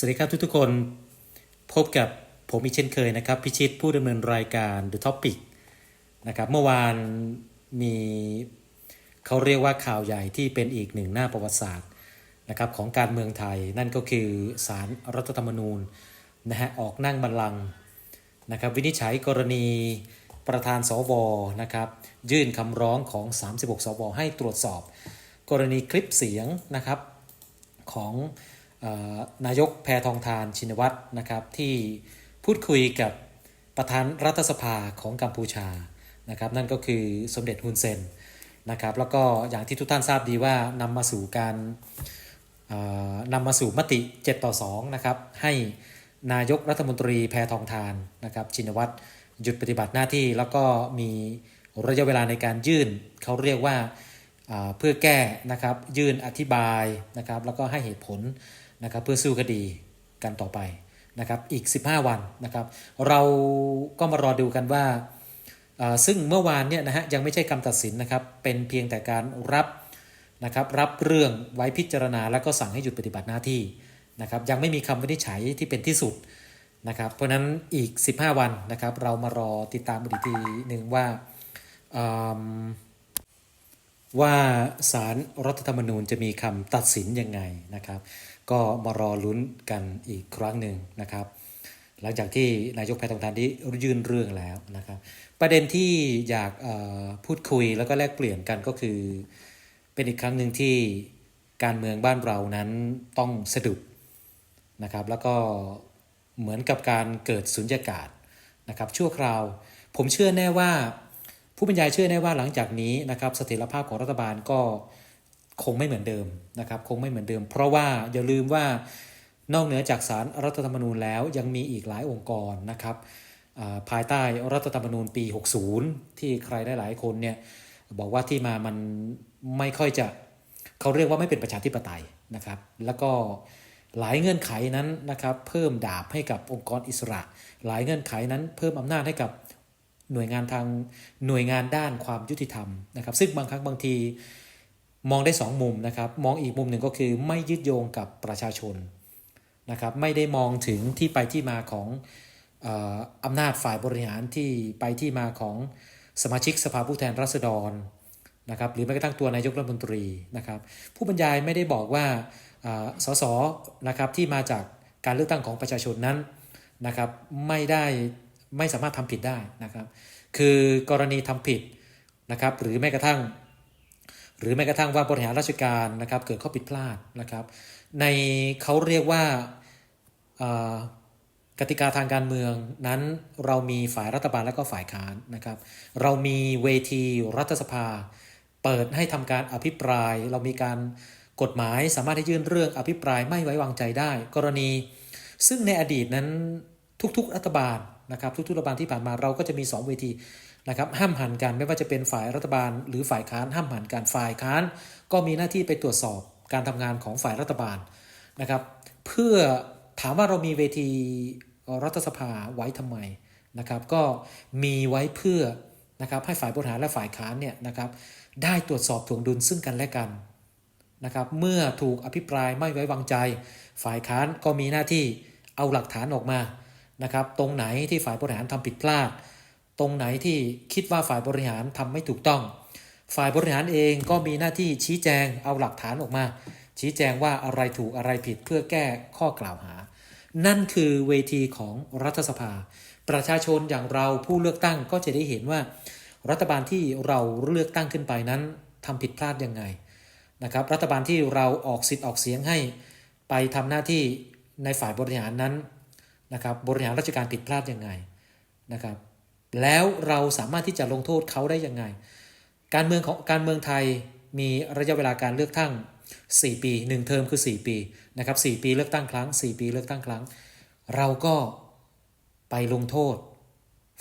สวัสดีครับทุกๆคนพบกับผมอีกเช่นเคยนะครับ พิชิตผู้ดำเนินรายการ The Topic นะครับเมื่อวานมีเขาเรียกว่าข่าวใหญ่ที่เป็นอีกหนึ่งหน้าประวัติศาสตร์นะครับของการเมืองไทย นั่นก็คือสารรัฐธรรมนูญนะฮะออกนั่งบัลลังก์นะครับวินิจฉัยกรณีประธานสวนะครับยื่นคำร้องของ 36 สว ให้ตรวจสอบ กรณีคลิปเสียงนะครับของ นายกแพทองทานชินวัตรนะครับ ที่พูดคุยกับประธานรัฐสภาของกัมพูชานะครับ นั่นก็คือสมเด็จฮุนเซนนะครับ แล้วก็อย่างที่ทุกท่านทราบดีว่านำมาสู่การนำมาสู่มติ 7 ต่อ 2 นะครับ ให้นายกรัฐมนตรีแพทองทานนะครับชินวัตรหยุดปฏิบัติหน้าที่แล้วก็มีระยะเวลาในการยื่นเขาเรียกว่าเพื่อแก้นะครับยื่นอธิบายนะครับแล้วก็ให้เหตุผล นะครับเพื่อสู้คดีกันต่อไปนะครับอีก 15 วันนะครับ เราก็มารอดูกันว่า ซึ่งเมื่อวานเนี่ยนะฮะยังไม่ใช่คำตัดสินนะครับ เป็นเพียงแต่การรับนะครับรับเรื่องไว้พิจารณาแล้วก็สั่งให้หยุดปฏิบัติหน้าที่นะครับ ยังไม่มีคำวินิจฉัยที่เป็นที่สุดนะครับ เพราะนั้นอีก 15 วันนะครับ เรามารอติดตามอีกทีหนึ่งว่าว่าสารรัฐธรรมนูญจะมีคำตัดสินยังไงนะครับ ก็มารอลุ้นกันอีกครั้งหนึ่งนะครับ หลังจากที่นายกแพทองทานได้ยื่นเรื่องแล้วนะครับ ประเด็นที่อยากพูดคุยแล้วก็แลกเปลี่ยนกันก็คือ เป็นอีกครั้งหนึ่งที่การเมืองบ้านเรานั้นต้องสะดุดนะครับ แล้วก็เหมือนกับการเกิดสุญญากาศนะครับชั่วคราว ผมเชื่อแน่ว่า ผู้บรรยายเชื่อแน่ว่าหลังจากนี้นะครับเสถียรภาพของรัฐบาลก็ คงไม่เหมือนเดิมนะครับคงไม่เหมือนเดิม เพราะว่าอย่าลืมว่านอกเหนือจากสารรัฐธรรมนูญแล้วยังมีอีกหลายองค์กรนะครับภายใต้รัฐธรรมนูญปี 60 ที่ใครได้หลายคนเนี่ยบอกว่าที่มามันไม่ค่อยจะเขาเรียกว่าไม่เป็นประชาธิปไตยนะครับ แล้วก็หลายเงื่อนไขนั้นนะครับ เพิ่มดาบให้กับองค์กรอิสระ หลายเงื่อนไขนั้น เพิ่มอำนาจให้กับหน่วยงานทางหน่วยงานด้านความยุติธรรมนะครับ ซึ่งบางครั้งบางที มองได้สองมุมนะครับ มองอีกมุมหนึ่งก็คือไม่ยึดโยงกับประชาชนนะครับ ไม่ได้มองถึงที่ไปที่มาของอำนาจฝ่ายบริหารที่ไปที่มาของสมาชิกสภาผู้แทนราษฎรนะครับหรือแม้กระทั่งตัวนายกรัฐมนตรีนะครับ ผู้บรรยายไม่ได้บอกว่าอ่าสสนะครับที่มาจากการเลือกตั้งของประชาชนนั้นนะครับไม่ได้ไม่สามารถทำผิดได้นะครับ คือกรณีทำผิดนะครับ หรือแม้กระทั่ง หรือแม้กระทั่งว่าบริหารราชการนะครับ เกิดข้อผิดพลาดนะครับ ในเขาเรียกว่ากติกาทางการเมืองนั้นเรามีฝ่ายรัฐบาลและก็ฝ่ายค้านนะครับ เรามีเวทีรัฐสภา เปิดให้ทำการอภิปราย เรามีการกฎหมายสามารถให้ยื่นเรื่องอภิปรายไม่ไว้วางใจได้ กรณี ซึ่งในอดีตนั้นทุกๆ รัฐบาลนะครับ ทุกๆรัฐบาลที่ผ่านมาเราก็จะมี 2 เวที นะครับห้ามหันกันไม่ว่าจะเป็นฝ่ายรัฐบาล หรือฝ่ายค้านห้ามหันกันฝ่ายค้าน ก็มีหน้าที่ไปตรวจสอบการทำงานของฝ่ายรัฐบาลนะครับ เพื่อถามว่าเรามีเวทีรัฐสภาไว้ทำไมนะครับ ก็มีไว้เพื่อนะครับให้ฝ่ายบริหารและฝ่ายค้านเนี่ยนะครับได้ตรวจสอบถ่วงดุลซึ่งกันและกันนะครับ เมื่อถูกอภิปรายไม่ไว้วางใจ ฝ่ายค้านก็มีหน้าที่เอาหลักฐานออกมานะครับ ตรงไหนที่ฝ่ายบริหารทำผิดพลาด ตรงไหนที่คิดว่าฝ่ายบริหารทำไม่ถูกต้อง ฝ่ายบริหารเองก็มีหน้าที่ชี้แจงเอาหลักฐานออกมา ชี้แจงว่าอะไรถูกอะไรผิดเพื่อแก้ข้อกล่าวหา นั่นคือเวทีของรัฐสภา ประชาชนอย่างเราผู้เลือกตั้งก็จะได้เห็นว่า รัฐบาลที่เราเลือกตั้งขึ้นไปนั้นทำผิดพลาดยังไงนะครับ รัฐบาลที่เราออกสิทธิ์ออกเสียงให้ ไปทำหน้าที่ในฝ่ายบริหารนั้นนะครับบริหารราชการผิดพลาดยังไงนะครับ แล้วเราสามารถที่จะลงโทษเขาได้ยังไง การเมืองของการเมืองไทยมีระยะเวลาการเลือกตั้ง 4 ปี 1 เทอมคือ 4 ปีนะครับ4ปีเลือกตั้งครั้ง 4 ปีเลือกตั้งครั้ง เราก็ไปลงโทษ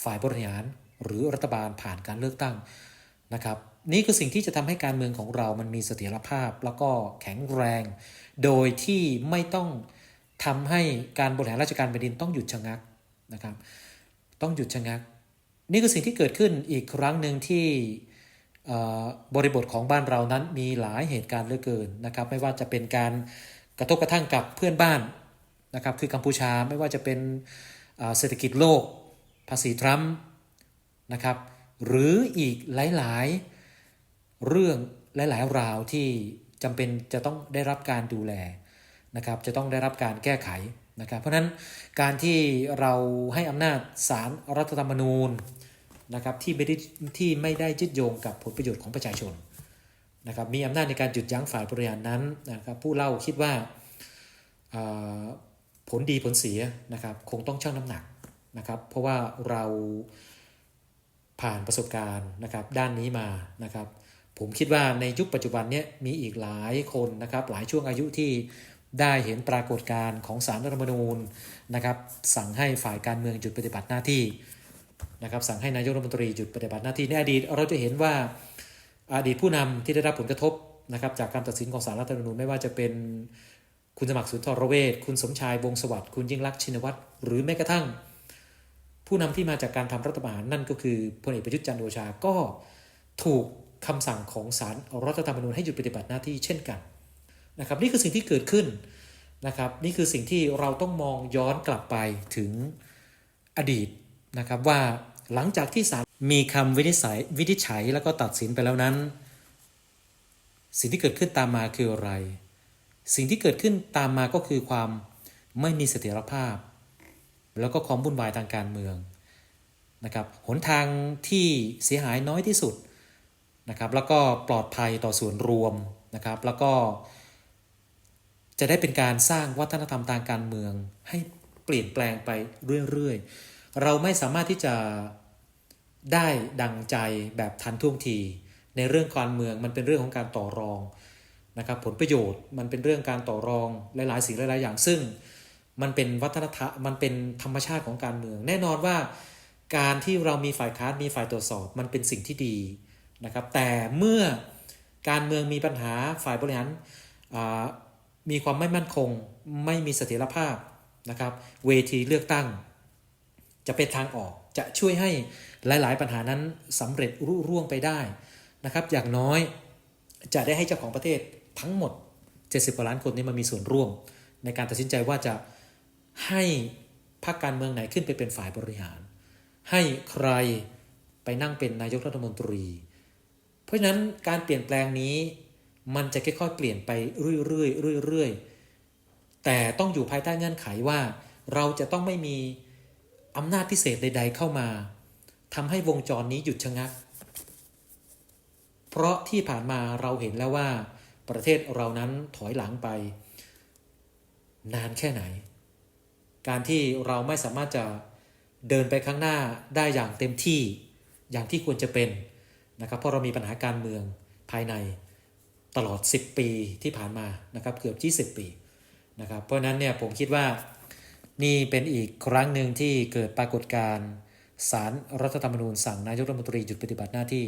ฝ่ายบริหารหรือรัฐบาลผ่านการเลือกตั้งนะครับนี่คือสิ่งที่จะทำให้การเมืองของเรามันมีเสถียรภาพแล้วก็แข็งแรง โดยที่ไม่ต้องทำให้การบริหารราชการแผ่นดินต้องหยุดชะงักนะครับ ต้องหยุดชะงัก นี่คือสิ่งที่เกิดขึ้นอีกครั้งหนึ่งที่บริบทของบ้านเรานั้นมีหลายเหตุการณ์เหลือเกินนะครับ ไม่ว่าจะเป็นการกระทบกระทั่งกับเพื่อนบ้านนะครับ คือกัมพูชาไม่ว่าจะเป็นเศรษฐกิจโลก ภาษีทรัมป์นะครับ หรืออีกหลาย ๆ เรื่องหลาย ๆ ราวที่จำเป็นจะต้องได้รับการดูแลนะครับ จะต้องได้รับการแก้ไข นะครับเพราะฉะนั้นการที่เราให้อำนาจศาลรรัฐธรรมนูญนะครับที่ไม่ได้ที่ไม่ได้ยึดโยงกับผลประโยชน์ของประชาชนนะครับมีอำนาจในการหยุดยั้งฝ่ายบริหารนั้นนะครับผู้เล่าคิดว่าผลดีผลเสียนะครับคงต้องชั่งน้ำหนักนะครับเพราะว่าเราผ่านประสบการณ์นะครับด้านนี้มานะครับผมคิดว่าในยุคปัจจุบันเนี้มีอีกหลายคนนะครับหลายช่วงอายุที่ ได้เห็นปรากฏการณ์ของสารรัฐธรรมนูญนะครับสั่งให้ฝ่ายการเมืองหยุดปฏิบัติหน้าที่นะครับสั่งให้นายกรัฐมนตรีหยุดปฏิบัติหน้าที่ในอดีตเราจะเห็นว่าอดีตผู้นำที่ได้รับผลกระทบนะครับจากการตัดสินของสารรัฐธรรมนูญไม่ว่าจะเป็นคุณสมัครสุนทรเวชคุณสมชายวงศสวัสดิ์คุณยิ่งลักษณ์ชินวัตรหรือแม้กระทั่ง ผู้นำที่มาจากการทำรัฐประหารนั่นก็คือพลเอกประยุทธ์จันทร์โอชาก็ถูกคำสั่งของศาลรัฐธรรมนูญให้หยุดปฏิบัติหน้าที่เช่นกัน นะครับนี่คือสิ่งที่เกิดขึ้นนะครับนี่คือสิ่งที่เราต้องมองย้อนกลับไปถึงอดีตนะครับว่าหลังจากที่ศาลมีคำวินิจฉัยวินิจฉัยแล้วก็ตัดสินไปแล้วนั้น สิ่งที่เกิดขึ้นตามมาคืออะไร สิ่งที่เกิดขึ้นตามมาก็คือความไม่มีเสถียรภาพ แล้วก็ความวุ่นวายทางการเมืองนะครับหนทางที่เสียหายน้อยที่สุดนะครับแล้วก็ปลอดภัยต่อส่วนรวมนะครับแล้วก็ จะได้เป็นการสร้างวัฒนธรรมทางการเมือง ให้เปลี่ยนแปลงไปเรื่อยๆ เราไม่สามารถที่จะได้ดังใจแบบทันท่วงที ในเรื่องการเมืองมันเป็นเรื่องของการต่อรองนะครับผลประโยชน์มันเป็นเรื่องการต่อรองหลายๆสิ่งหลายๆอย่างซึ่ง มันเป็นวัฒนธรรมมันเป็นธรรมชาติของการเมือง แน่นอนว่าการที่เรามีฝ่ายค้านมีฝ่ายตรวจสอบมันเป็นสิ่งที่ดีนะครับแต่เมื่อการเมืองมีปัญหาฝ่ายบริหาร มีความไม่มั่นคง ไม่มีเสถียรภาพนะครับ เวทีเลือกตั้ง จะเป็นทางออกจะช่วยให้หลาย ๆ ปัญหานั้นสำเร็จรุ่ร่วงไปได้นะครับ อย่างน้อยจะได้ให้เจ้าของประเทศทั้งหมด 70กว่าล้านคนนี้มามีส่วนร่วม ในการตัดสินใจว่าจะให้พรรคการเมืองไหนขึ้นไปเป็นฝ่ายบริหาร ให้ใครไปนั่งเป็นนายกรัฐมนตรี เพราะฉะนั้นการเปลี่ยนแปลงนี้ มันจะค่อยๆเปลี่ยนไปเรื่อยๆเรื่อยๆแต่ต้องอยู่ภายใต้เงื่อนไขว่า เราจะต้องไม่มีอำนาจพิเศษใด ๆ เข้ามาทำให้วงจรนี้หยุดชะงัก เพราะที่ผ่านมาเราเห็นแล้วว่า ประเทศเรานั้นถอยหลังไป นานแค่ไหน การที่เราไม่สามารถจะเดินไปข้างหน้าได้อย่างเต็มที่อย่างที่ควรจะเป็นนะครับเพราะเรามีปัญหาการเมืองภายใน ตลอด 10 ปีที่ผ่านมานะครับเกือบ 20 ปีนะครับเพราะนั้นเนี่ยผมคิดว่านี่เป็นอีกครั้งหนึ่งที่เกิดปรากฏการณ์สารรัฐธรรมนูญสั่งนายกรัฐมนตรีหยุดปฏิบัติหน้าที่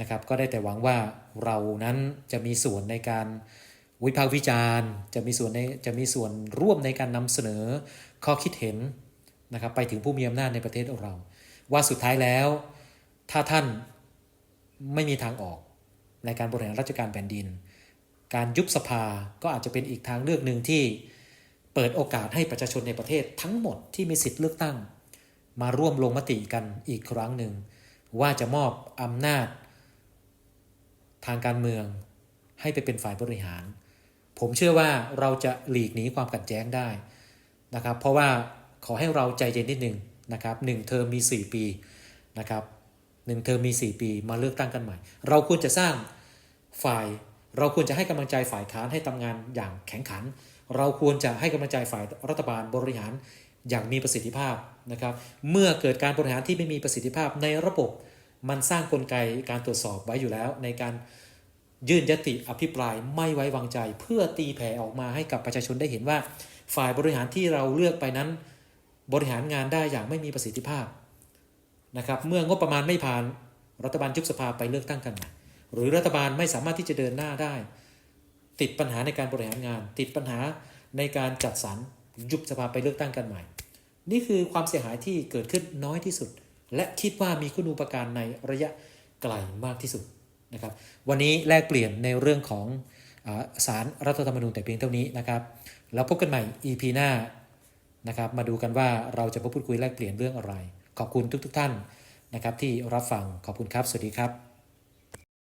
นะครับก็ได้แต่หวังว่าเรานั้นจะมีส่วนในการวิพากษ์วิจารณ์ จะมีส่วนในจะมีส่วนร่วมในการนำเสนอข้อคิดเห็นนะครับไปถึงผู้มีอำนาจในประเทศเรา ว่าสุดท้ายแล้ว ถ้าท่านไม่มีทางออก ในการบริหารราชการแผ่นดิน การยุบสภาก็อาจจะเป็นอีกทางเลือกหนึ่งที่เปิดโอกาสให้ประชาชนในประเทศทั้งหมดที่มีสิทธิ์เลือกตั้ง มาร่วมลงมติกันอีกครั้งหนึ่ง ว่าจะมอบอำนาจ ทางการเมืองให้ไปเป็นฝ่ายบริหาร ผมเชื่อว่าเราจะหลีกหนีความขัดแย้งได้นะครับ เพราะว่าขอให้เราใจเย็นนิดหนึ่งนะครับหนึ่งเทอมมี 4 ปีนะครับ หนึ่งเทอมมี 4 ปีมาเลือกตั้งกันใหม่ เราควรจะสร้างฝ่าย เราควรจะให้กำลังใจฝ่ายค้านให้ทำงานอย่างแข็งขัน เราควรจะให้กำลังใจฝ่ายรัฐบาลบริหารอย่างมีประสิทธิภาพนะครับ เมื่อเกิดการบริหารที่ไม่มีประสิทธิภาพในระบบ มันสร้างกลไกการตรวจสอบไว้อยู่แล้ว ในการยื่นยติอภิปรายไม่ไว้วางใจ เพื่อตีแผ่ออกมาให้กับประชาชนได้เห็นว่า ฝ่ายบริหารที่เราเลือกไปนั้น บริหารงานได้อย่างไม่มีประสิทธิภาพ นะครับเมื่องบประมาณไม่ผ่านรัฐบาลยุบสภาไปเลือกตั้งกันใหม่หรือรัฐบาลไม่สามารถที่จะเดินหน้าได้ ติดปัญหาในการบริหารงาน ติดปัญหาในการจัดสรรยุบสภาไปเลือกตั้งกันใหม่ นี่คือความเสียหายที่เกิดขึ้นน้อยที่สุด และคิดว่ามีคุณูปการในระยะไกลมากที่สุดนะครับ วันนี้แลกเปลี่ยนในเรื่องของสารรัฐธรรมนูญแต่เพียงเท่านี้นะครับ แล้วพบกันใหม่ EP หน้านะครับ มาดูกันว่าเราจะมาพูดคุยแลกเปลี่ยนเรื่องอะไร ขอบคุณทุกๆทท่านนะครับที่รับฟังขอบคุณครับ สวัสดีครับ